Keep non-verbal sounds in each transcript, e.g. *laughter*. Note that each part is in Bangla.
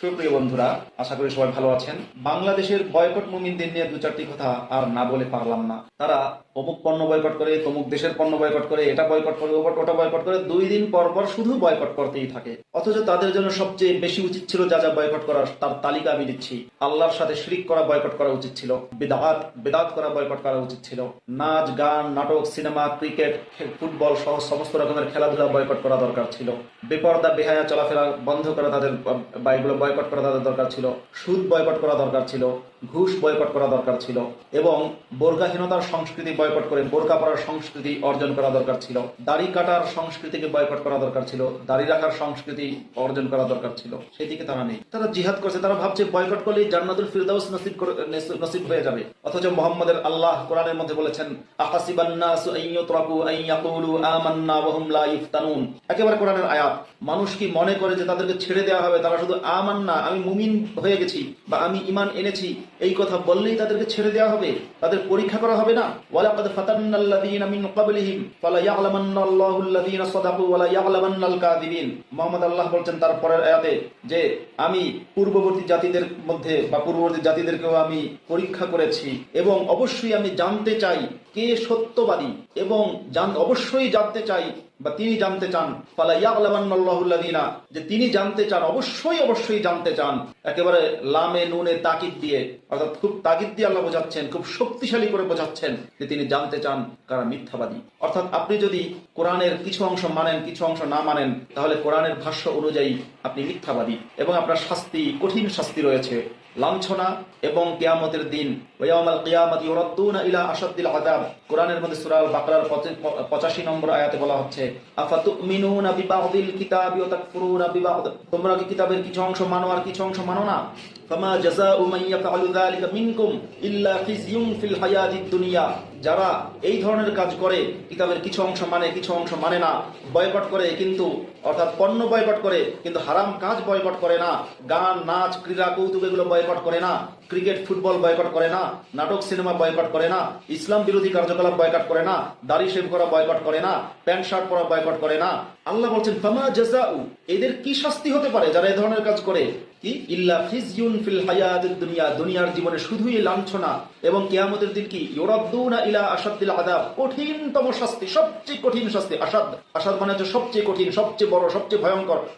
সুপ্রিয় বন্ধুরা, আশা করি সবাই ভালো আছেন। বাংলাদেশের বয়কট মুমিনদের নিয়ে দু চারটি কথা আর না বলে পারলাম না। তারা অমুক পণ্য বয়কট করে, তমুক দেশের পণ্য বয়কট করে, এটা বয়কট করে, ওটা বয়কট করে, দুই দিন পর পর শুধু বয়কট করতেই থাকে। অথচ তাদের জন্য সবচেয়ে বেশি উচিত ছিল যা যা বয়কট করার, তার তালিকা আমি দিচ্ছি। আল্লাহর সাথে শিরিক করা বয়কট করা উচিত ছিল। বেদাত বেদাত করা বয়কট করা উচিত ছিল। নাচ, গান, নাটক, সিনেমা, ক্রিকেট ফুটবল সহ সমস্ত রকমের খেলাধুলা বয়কট করা দরকার ছিল। বেপর্দা, বেহায়া চলাফেরা বন্ধ করা তাদের বা এগুলো বয়কট করা তাদের দরকার ছিল সুদ বয়কট করা দরকার ছিল। ঘুষ বয়কট করা দরকার ছিল এবং বোরকাহীনতার সংস্কৃতি বয়কট করে বোরকা পরার সংস্কৃতি অর্জন করা দরকার ছিল। দাড়ি কাটার সংস্কৃতিকে বয়কট করা দরকার ছিল। দাড়ি রাখার সংস্কৃতি অর্জন করা দরকার ছিল। সেদিকে তারা নেই। তারা জিহাদ করছে। তারা ভাবছে বয়কট করলেই জান্নাতুল ফিরদাউস নসিব নসিব হয়ে যাবে। অথচ মোহাম্মদের আল্লাহ কোরআনের মধ্যে বলেছেন, আহাসিবান নাসু আন ইউতরাকু আন আমান্না ওয়া হুম লা ইফতানুন। একেবারে কোরআনের আয়াত। মানুষ কি মনে করে যে তাদেরকে ছেড়ে দেওয়া হবে? তারা শুধু আমান্না, আমি মুমিন হয়ে গেছি বা আমি ইমান এনেছি এই কথা বললেই তাদেরকে ছেড়ে দেওয়া হবে, তাদের পরীক্ষা করা হবে না। আল্লাহ বলছেন তার পরের আয়াতে যে, আমি পূর্ববর্তী জাতিদের মধ্যে বা পূর্ববর্তী জাতিদেরকেও আমি পরীক্ষা করেছি এবং অবশ্যই আমি জানতে চাই কে সত্যবাদী এবং জান, অবশ্যই জানতে চাই বা তিনি জানতে চান। ফালা ইয়ালামান্নাল্লাহুল্লাযীনা যে তিনি জানতে চান, অবশ্যই অবশ্যই জানতে চান। একেবারে লামে নুনে তাকিদ দিয়ে, অর্থাৎ খুব তাকিদ দিয়ে আল্লাহ বোঝাচ্ছেন, খুব শক্তিশালী করে বোঝাচ্ছেন যে তিনি জানতে চান কারা মিথ্যাবাদী। অর্থাৎ আপনি যদি কোরআনের কিছু অংশ মানেন, কিছু অংশ না মানেন, তাহলে কোরআনের ভাষ্য অনুযায়ী আপনি মিথ্যাবাদী এবং আপনার শাস্তি, কঠিন শাস্তি রয়েছে। লাঞ্ছনা এবং কেয়ামতের দিন কোরআনের মধ্যে সূরা আল পঁচাশি 85 নম্বর আয়াতে বলা হচ্ছে তোমরা কি কিতাবের কিছু অংশ মানো আর কিছু অংশ মানো না? ফামা মান মিনকুম ফিল দুনিয়া। যারা এই ধরনের কাজ করে, কিতাবের কিছু অংশ মানে কিছু অংশ মানে না বয়কট করে কিন্তু, অর্থাৎ পণ্য বয়কট করে, কিন্তু হারাম কাজ বয়কট করে না, গান, নাচ, ক্রীড়া, কৌতুক এগুলো বয়কট করে না ক্রিকেট ফুটবল বয়কট করে না, নাটক সিনেমা বয়কট করে না, ইসলাম বিরোধী কার্যকলাপ বয়কট করে না, দাড়ি শেভ করা বয়কট করে না, প্যান্ট, শার্ট পরা বয়কট করে না। আল্লাহ বলছেন, ফামা জাযাউ এদের কি শাস্তি হতে পারে যারা এই ধরনের কাজ করে? মানে ভয়ঙ্কর,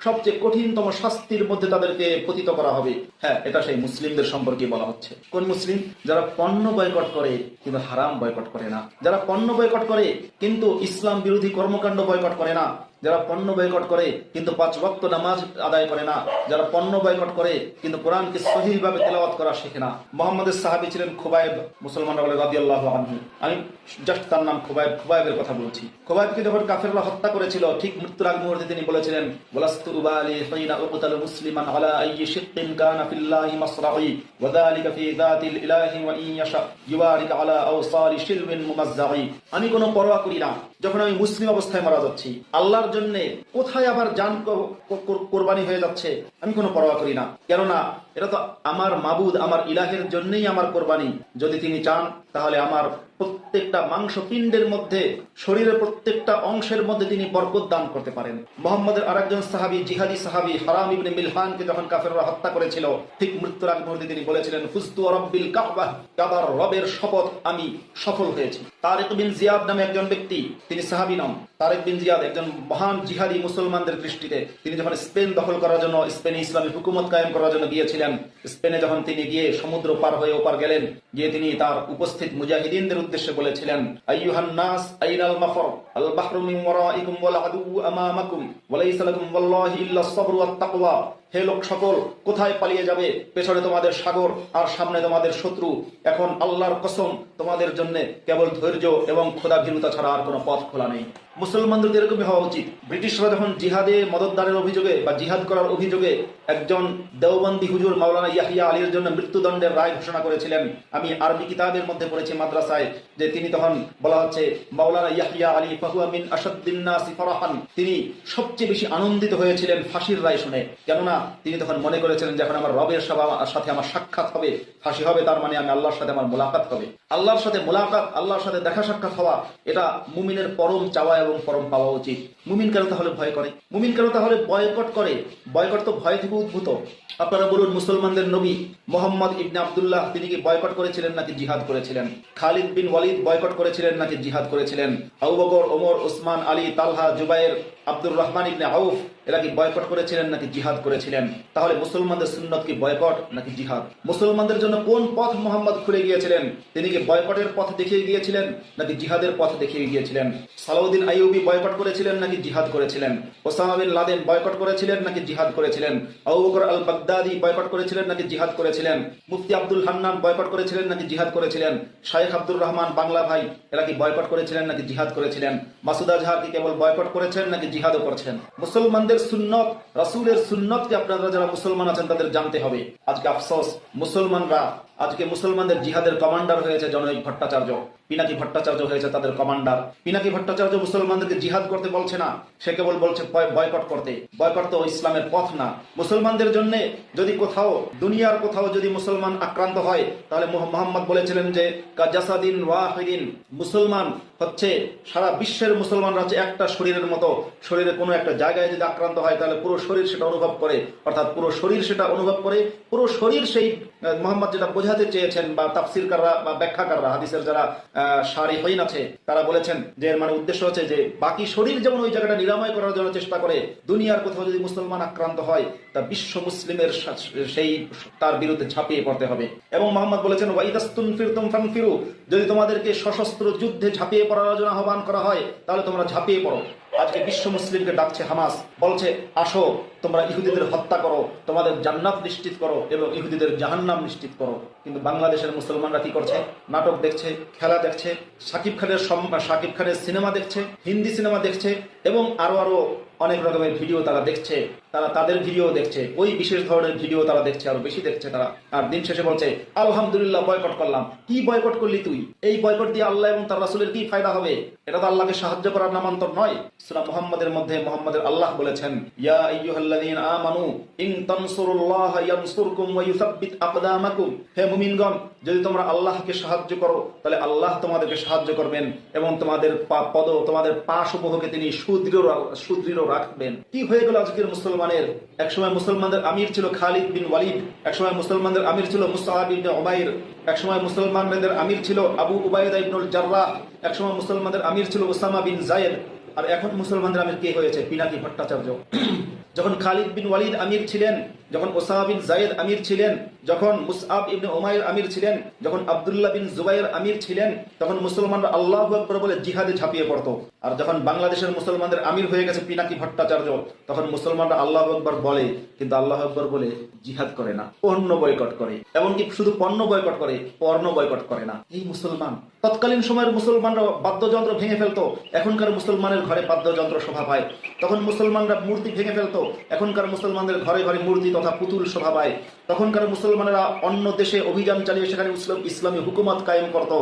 সবচেয়ে কঠিনতম শাস্তির মধ্যে তাদেরকে পতিত করা হবে। হ্যাঁ এটা সেই মুসলিমদের সম্পর্কে বলা হচ্ছে। কোন মুসলিম? যারা পণ্য বয়কট করে, কিন্তু হারাম বয়কট করে না। যারা পণ্য বয়কট করে, কিন্তু ইসলাম বিরোধী কর্মকাণ্ড বয়কট করে না। যারা পণ্য বয়কট করে, কিন্তু পাঁচ ওয়াক্ত নামাজ আদায় করে না। যারা পণ্য বয়কট করে, কিন্তু কোরআনকে সহিভাবে তেলাওয়াত করা শেখে না। মোহাম্মদের সাহাবী ছিলেন খুবাইব মুসলমানরা বলে আনহু। আমি জাস্ট তার নাম খুবাইব, খুবাইবের কথা বলছি। খুবাইবকে যখন কাফেররা হত্যা করেছিল, ঠিক মৃত্যুর আগ মুহূর্তে তিনি বলেছিলেন ফাইনা উকতালু মুসলিমান আলা আইয়ি কানা ফিল্লাহি ওয়া যালিকা যাতিল ইলাহি, ওয়া ইয়াশা, ইউবারিক আলা আওসালি আমি কোনো পরোয়া করি না। যখন আমি মুসলিম অবস্থায় মারা যাচ্ছি, আল্লাহর জন্য কোথায় আবার যান কোরবানি হয়ে যাচ্ছে, আমি কোনো পরোয়া করি না। কেননা, এটা তো আমার মাবুদ, আমার ইলাহের জন্যই আমার কোরবানি। যদি তিনি চান তাহলে আমার প্রত্যেকটা মাংস পিণ্ডের মধ্যে, শরীরের প্রত্যেকটা অংশের মধ্যে তিনি বরকত দান করতে পারেন। মোহাম্মদের আরেকজন সাহাবী, জিহাদি সাহাবী, হারাম ইবনে মিলহানকে যখন কাফেররা হত্যা করেছিল, ঠিক মৃত্যুর আগ মুহূর্তে তিনি বলেছিলেন ফুস্তু রব্বিল কাবা কাবার রবের শপথ আমি সফল হয়েছি। তারেক বিন জিয়াদ নামে একজন ব্যক্তি, তিনি সাহাবী নাম তারেক বিন জিয়াদ একজন মহান জিহাদি মুসলমানদের দৃষ্টিতে, তিনি যখন স্পেন দখল করার জন্য, স্পেনে ইসলামী হুকুমত কায়েম করার জন্য গিয়েছিলেন, স্পেনে যখন তিনি গিয়ে সমুদ্র পার হয়ে ওপার গেলেন, গিয়ে তিনি তার উপস্থিত মুজাহিদিনদের উদ্দেশ্যে বলেছিলেন, আইয়ুহান নাস আইনাল মাফর, আল বাহরু মিন ওয়ারাইকুম ওয়াল আদু আমামাকুম ওয়া লাইসা লাকুম ওয়াল্লাহি ইল্লা সাবরু ওয়াত তাকওয়া। হে লোক সকল, কোথায় পালিয়ে যাবে? পেছনে তোমাদের সাগর আর সামনে তোমাদের শত্রু। এখন আল্লাহর কসম, তোমাদের জন্য কেবল ধৈর্য এবং খোদা ভীরুতা ছাড়া আর কোনো পথ খোলা নেই। মুসলমানদের এরকমই হওয়া উচিত। ব্রিটিশরা যখন জিহাদে মদতদারের অভিযোগে বা জিহাদ করার অভিযোগে একজন দেওবন্দি হুজুর মাওলানা ইয়াহিয়া আলীর জন্য মৃত্যুদণ্ডের রায় ঘোষণা করেছিলেন, আমি আরবি কিতাবের মধ্যে পড়েছি মাদ্রাসায়, যে তিনি তখন বলা হচ্ছে, মাওলানা ইয়াহিয়া আলী ফাহুয়া মিন আসাদ্দিন নাসি তিনি সবচেয়ে বেশি আনন্দিত হয়েছিলেন ফাঁসির রায় শুনে। কেননা তিনি তখন মনে করেছিলেন যখন আমার রবের সাথে আমার সাক্ষাৎ হবে, ফাঁসি হবে, তার মানে আমি আল্লাহর সাথে আমার মোলাকাত হবে। আল্লাহর সাথে মোলাকাত, আল্লাহর সাথে দেখা সাক্ষাৎ হওয়া, এটা মুমিনের পরম চাওয়া এবং পরম পাওয়া উচিত। মুমিন কেন তাহলে ভয় করে? মুমিন কেন তাহলে বয়কট করে? বয়কট তো ভয় থেকে উদ্ভূত। আপনারা বলুন, মুসলমানদের নবী মোহাম্মদ ইবনে আবদুল্লাহ তিনি কি বয়কট করেছিলেন নাকি জিহাদ করেছিলেন? খালিদ বিন ওয়ালিদ বয়কট করেছিলেন নাকি জিহাদ করেছিলেন? আবু ওমর, ওসমান, আলী, তালহা, জুবাইর, আব্দুর রহমান ইবনে আউফ এরা কি বয়কট করেছিলেন নাকি জিহাদ করেছিলেন? তাহলে মুসলমানদের সুন্নত কি বয়কট নাকি জিহাদ? মুসলমানদের জন্য কোন পথ মোহাম্মদ খুলে গিয়েছিলেন? তিনি কি বয়কটের পথ দেখিয়ে গিয়েছিলেন নাকি জিহাদের পথ দেখিয়ে গিয়েছিলেন? সালাউদ্দিন আইয়ুবি বয়কট করেছিলেন নাকি জিহাদ করেছিলেন? ওসামা বিন লাদেন বয়কট করেছিলেন নাকি জিহাদ করেছিলেন? Abu Bakr al Baghdadi boycott করেছিলেন নাকি জিহাদ করেছিলেন? মুফতি আব্দুল হান্নান বয়কট করেছিলেন নাকি জিহাদ করেছিলেন? শাইখ আব্দুর রহমান বাংলা ভাই, এরা কি বয়কট করেছিলেন নাকি জিহাদ করেছিলেন? মাসুদা আজহার কি কেবল বয়কট করেছেন নাকি জিহাদও করেছেন? মুসলমানদের সুন্নত, রাসূলের সুন্নতকে আপনারা যারা মুসলমান আছেন তাদের জানতে হবে। আজকে আফসোস, মুসলমানরা, আজকে মুসলমানদের জিহাদের কমান্ডার হয়েছে জনৈক ভট্টাচার্য। পিনাকি ভট্টাচার্য হয়েছে তাদের কমান্ডার পিনাকি ভট্টাচার্য মুসলমানদেরকে জিহাদ করতে বলছে না, সে কেবল বলছে বয়কট করতে। বয়কট তো ইসলামের পথ না। মুসলমানদের জন্য যদি কোথাও, দুনিয়ার কোথাও যদি মুসলমান আক্রান্ত হয়, তাহলে মোহাম্মদ বলেছিলেন যে কাজাসাদিন ওয়াহিদিন। মুসলমান হচ্ছে সারা বিশ্বের মুসলমানরা হচ্ছে একটা শরীরের মতো। শরীরের কোনো একটা জায়গায় যদি আক্রান্ত হয়, তাহলে পুরো শরীর সেটা অনুভব করে। অর্থাৎ পুরো শরীর সেটা অনুভব করে, পুরো শরীর সেই মোহাম্মদ যেটা বোঝাতে চেয়েছেন বা তাফসিরকাররা বা ব্যাখ্যাকাররা, হাদিসের যারা সারি হইন আছে, তারা বলেছেন যে এর মানে উদ্দেশ্য হচ্ছে যে বাকি শরীর যেমন ওই জায়গাটা নিরাময় করার জন্য চেষ্টা করে, দুনিয়ার কোথাও যদি মুসলমান আক্রান্ত হয়, তা বিশ্ব মুসলিমের সেই তার বিরুদ্ধে ঝাঁপিয়ে পড়তে হবে। এবং মোহাম্মদ বলেছেন ওয়াইদাস্তুন ফিরতুম ফানফিরু যদি তোমাদেরকে সশস্ত্র যুদ্ধে ঝাঁপিয়ে পড়ার জন্য আহ্বান করা হয়, তাহলে তোমরা ঝাঁপিয়ে পড়ো। আজকে বিশ্ব মুসলিমকে ডাকছে হামাস, বলছে, আসো, তোমরা ইহুদিদের হত্যা করো, তোমাদের জান্নাত নিশ্চিত করো এবং ইহুদিদের জাহান্নাম নিশ্চিত করো। কিন্তু বাংলাদেশের মুসলমানরা কি করছে? নাটক দেখছে, খেলা দেখছে, সাকিব খানের সাকিব খানের সিনেমা দেখছে, হিন্দি সিনেমা দেখছে এবং আরও আরও অনেক রকমের ভিডিও তারা দেখছে। তারা তাদের ভিডিও দেখছে। ওই বিশেষ ধরনের ভিডিও তারা দেখছে, আরও বেশি দেখছে তারা। আর দিন শেষে বলছে, আলহামদুলিল্লাহ বয়কট করলাম। কি বয়কট করলি তুই? এই বয়কট দিয়ে আল্লাহ এবং তার রাসুলের কি ফায়দা হবে? এটা তো আল্লাহকে সাহায্য করার নামান্তর নয়। সূরা মুহাম্মাদের মধ্যে মুহাম্মাদের আল্লাহ বলেছেন, ইয়া আইয়ুহাল্লাযীনা আমানু, ইন তানসুরুল্লাহা ইয়ানসুরকুম ওয়া ইউসাব্বিত আকদামাকুম। হে মুমিনগণ, যদি তোমরা আল্লাহকে সাহায্য করো, তাহলে আল্লাহ তোমাদেরকে সাহায্য করবেন এবং তোমাদের পদ, তোমাদের পা সমূহকে তিনি সুদৃঢ় সুদৃঢ় রাখবেন। কি হয়ে গেল আজকের মুসলমানের, একসময় মুসলমানদের আমির ছিল খালিদ বিন ওয়ালিদ, একসময় মুসলমানদের আমির ছিল মুসাহাব ইবনে এক একসময় মুসলমানদের আমির ছিল আবু উবায়দা ইবনুল জার্রাহ, একসময় মুসলমানদের আমির ছিল ওসামা বিন জায়েদ। আর এখন মুসলমানদের আমির কে হয়েছে? পিনাকি ভট্টাচার্য। *clears throat* যখন খালিদ বিন ওয়ালিদ আমির ছিলেন যখন ওসামা বিন জায়েদ আমির ছিলেন, যখন মুসআব ইবনে উমাইর আমির ছিলেন, যখন আব্দুল্লাহ বিন জুবাইর আমির ছিলেন, তখন মুসলমানরা আল্লাহ আকবর বলে জিহাদে ঝাঁপিয়ে পড়তো। আর যখন বাংলাদেশের মুসলমানদের আমির হয়ে গেছে পিনাকি ভট্টাচার্য, তখন মুসলমানরা আল্লাহ আকবর বলে, কিন্তু আল্লাহ আকবর বলে জিহাদ করে না, পণ্য বয়কট করে। এমনকি শুধু পণ্য বয়কট করে, পর্ণ বয়কট করে না। এই মুসলমান, তৎকালীন সময়ের মুসলমানরা বাদ্যযন্ত্র ভেঙে ফেলতো, এখনকার মুসলমানের ঘরে বাদ্যযন্ত্র শোভা পায়। তখন মুসলমানরা মূর্তি ভেঙে ফেলতো, এখনকার মুসলমানদের ঘরে ঘরে মূর্তি তথা পুতুল পায় তখনকার মুসলমানেরা অন্য দেশে অভিযান চালিয়ে সেখানে ইসলামী হুকুমত কায়েম করত।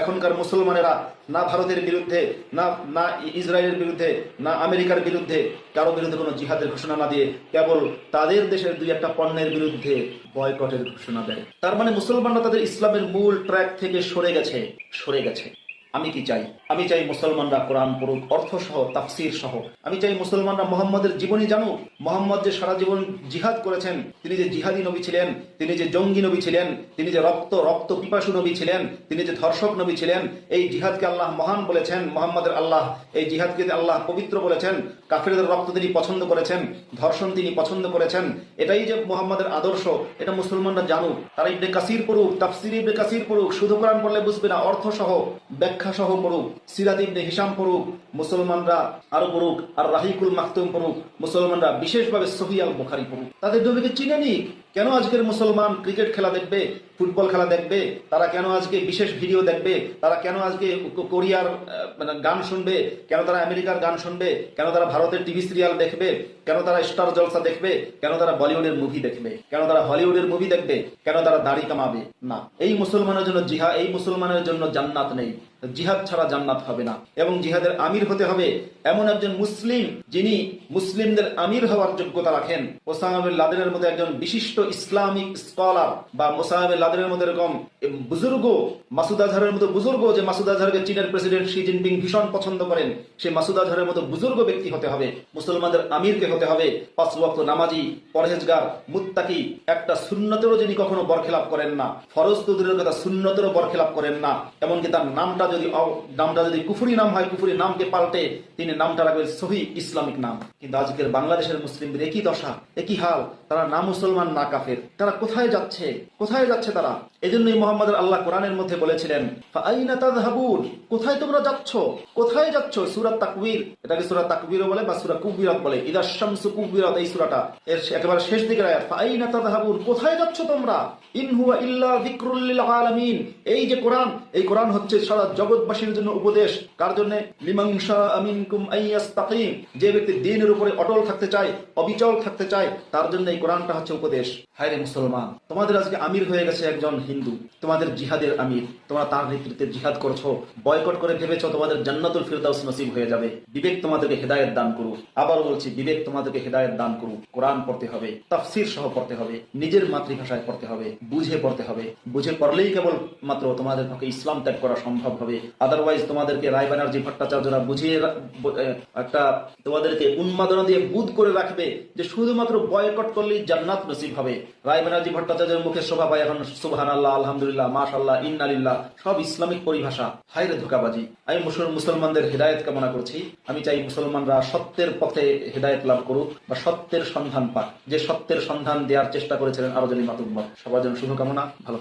এখনকার মুসলমানেরা না ভারতের বিরুদ্ধে, না না ইসরায়েলের বিরুদ্ধে, না আমেরিকার বিরুদ্ধে, কারও বিরুদ্ধে কোনো জিহাদের ঘোষণা না দিয়ে কেবল তাদের দেশের দুই একটা পণ্যের বিরুদ্ধে বয়কটের ঘোষণা দেয়। তার মানে মুসলমানরা তাদের ইসলামের মূল ট্র্যাক থেকে সরে গেছে সরে গেছে। আমি কি চাই? আমি চাই মুসলমানরা কোরআন পড়ুক অর্থ সহ তাফসির সহ আমি চাই মুসলমানরা মোহাম্মদের জীবনী জানুক। মোহাম্মদ যে সারা জীবন জিহাদ করেছেন, তিনি যে জিহাদি নবী ছিলেন, তিনি যে জঙ্গি নবী ছিলেন, তিনি যে রক্ত রক্ত পিপাসু নবী ছিলেন, তিনি যে ধর্ষক নবী ছিলেন, এই জিহাদকে আল্লাহ মহান বলেছেন, মোহাম্মদের আল্লাহ এই জিহাদকে আল্লাহ পবিত্র বলেছেন, কাফেরদের রক্ত তিনি পছন্দ করেছেন, ধর্ষণ তিনি পছন্দ করেছেন, এটাই যে মোহাম্মদের আদর্শ, এটা মুসলমানরা জানুক। তারা ইবনে কাসির পড়ুক, তাফসির ইবনে কাসির পড়ুক, শুধু কোরআন পড়লে বুঝবে না অর্থ সহ ব্যাখ্যা সহ পড়ুক, সিরাত ইবনে হিসাম পড়ুক, মুসলমানরা আরও পড়ুক, আর রাহিকুল মাকতুম পড়ুক, মুসলমানরা বিশেষভাবে সহি আল বুখারি পড়ুক। তাদের নবীকে চিনে নিক, কেন আজকের মুসলমান ক্রিকেট খেলা দেখবে, ফুটবল খেলা দেখবে, তারা কেন আজকে বিশেষ ভিডিও দেখবে, তারা কেন আজকে কোরিয়ার মানে গান শুনবে, কেন তারা আমেরিকার গান শুনবে, কেন তারা ভারতের টিভি সিরিয়াল দেখবে, কেন তারা স্টার জলসা দেখবে, কেন তারা বলিউডের মুভি দেখবে, কেন তারা হলিউডের মুভি দেখবে, কেন তারা দাড়ি কামাবে? না। এই মুসলমানের জন্য জিহা, এই মুসলমানের জন্য জান্নাত নেই। জিহাদ ছাড়া জান্নাত হবে না। এবং জিহাদের আমির হতে হবে এমন একজন মুসলিম যিনি মুসলিমদের আমির হওয়ার যোগ্যতা রাখেন। ওসামাবিন লাদেনের মতো একজন বিশিষ্ট ইসলামিক স্কলার বা মোসাহাবিন লাদেনের মতো এরকম বুজুর্গ, মাসুদ আজহারের মতো বুজুর্গ যে মাসুদ আজহারকে চীনের প্রেসিডেন্ট শি জিনপিং ভীষণ পছন্দ করেন, সেই মাসুদ আজহারের মতো বুজুর্গ ব্যক্তি হতে হবে, মুসলমানদের আমিরকে হতে হবে। পাঁচ ওয়াক্ত নামাজি, পরহেজগার, মুত্তাকি, একটা সুন্নতেরও যিনি কখনো বরখেলাপ করেন না, ফরজ তো দূরের কথা সুন্নতেরও বরখেলাপ করেন না, এমনকি তার নামটা যদি নামটা যদি কুফুরি নাম হয়, কুফুরি নামকে পাল্টে তিনি নামটা রাখবেন সহি ইসলামিক নাম। কিন্তু আজকের বাংলাদেশের মুসলিমদের একই দশা, একই হাল তারা না মুসলমান, না কাফের। তারা কোথায় যাচ্ছে? কোথায় যাচ্ছে তারা? এজন্যই মোহাম্মদ আল্লাহ কোরআনের মধ্যে বলেছিলেন, "ফাআইনা কোথায় তোমরা যাচ্ছ? কোথায় যাচ্ছ? সূরা তাকবীর। এটাকে সূরা তাকবীরও বলে বা সূরা কুবীরাত বলে। ইদা শামসু এই সূরাটা। এর একেবারে শেষ দিকের আয়াত, ফাআইনা তাযহাবুন? কোথায় যাচ্ছ তোমরা? ইন হুয়া ইল্লা আলামিন। এই যে কোরআন, এই কোরআন হচ্ছে সারা জগৎবাসীর জন্য উপদেশ। কার জন্য? লিমান শাআ মিনকুম আইয়াস্তাকিম যে ব্যক্তি দ্বীনের উপরে অটল থাকতে চায়, অবিচল থাকতে চায়, তার জন্য এই কোরআনটা হচ্ছে উপদেশ। হায় রে মুসলমান, তোমাদের আজকে আমির হয়ে গেছে একজন হিন্দু। তোমাদের জিহাদের আমির, তোমরা তার নেতৃত্বে জিহাদ করছ, বয়কট করে ভেবেছো তোমাদের জান্নাতুল ফিরদাউস নসিব হয়ে যাবে। বিবেক তোমাদেরকে হেদায়েত দান করু আবার বলছি, বিবেক তোমাদেরকে হেদায়েত দান করু কোরআন পড়তে হবে, তাফসির সহ পড়তে হবে, নিজের মাতৃভাষায় পড়তে হবে, বুঝে পড়তে হবে। বুঝে পড়লেই কেবল মাত্র তোমাদের পক্ষে ইসলাম ত্যাগ করা সম্ভব হবে। আদারওয়াইজ তোমাদেরকে রায় ব্যানার্জি ভট্টাচার্যরা বুঝিয়ে একটা তোমাদেরকে উন্মাদনা দিয়ে বুধ করে রাখবে যে শুধুমাত্র বয়কট করলেই জান্নাত নসিব হবে। রায় ভট্টাচার্যের মুখে শোভা পায় এখন সুবহান আল্লাহ আলহামদুলিল্লাহ মাশাল্লাহ ইন্নালিল্লাহ, সব ইসলামিক পরিভাষা। হাইরে ধোকাবাজি। আমি মুসল- মুসলমানদের হৃদায়ত কামনা করছি। আমি চাই মুসলমানরা সত্যের পথে হৃদায়ত লাভ করুক বা সত্যের সন্ধান পাক। যে সত্যের সন্ধান দেওয়ার চেষ্টা করেছিলেন আরও জনী মাতুব্বর সবার জন্য শুভকামনা। ভালো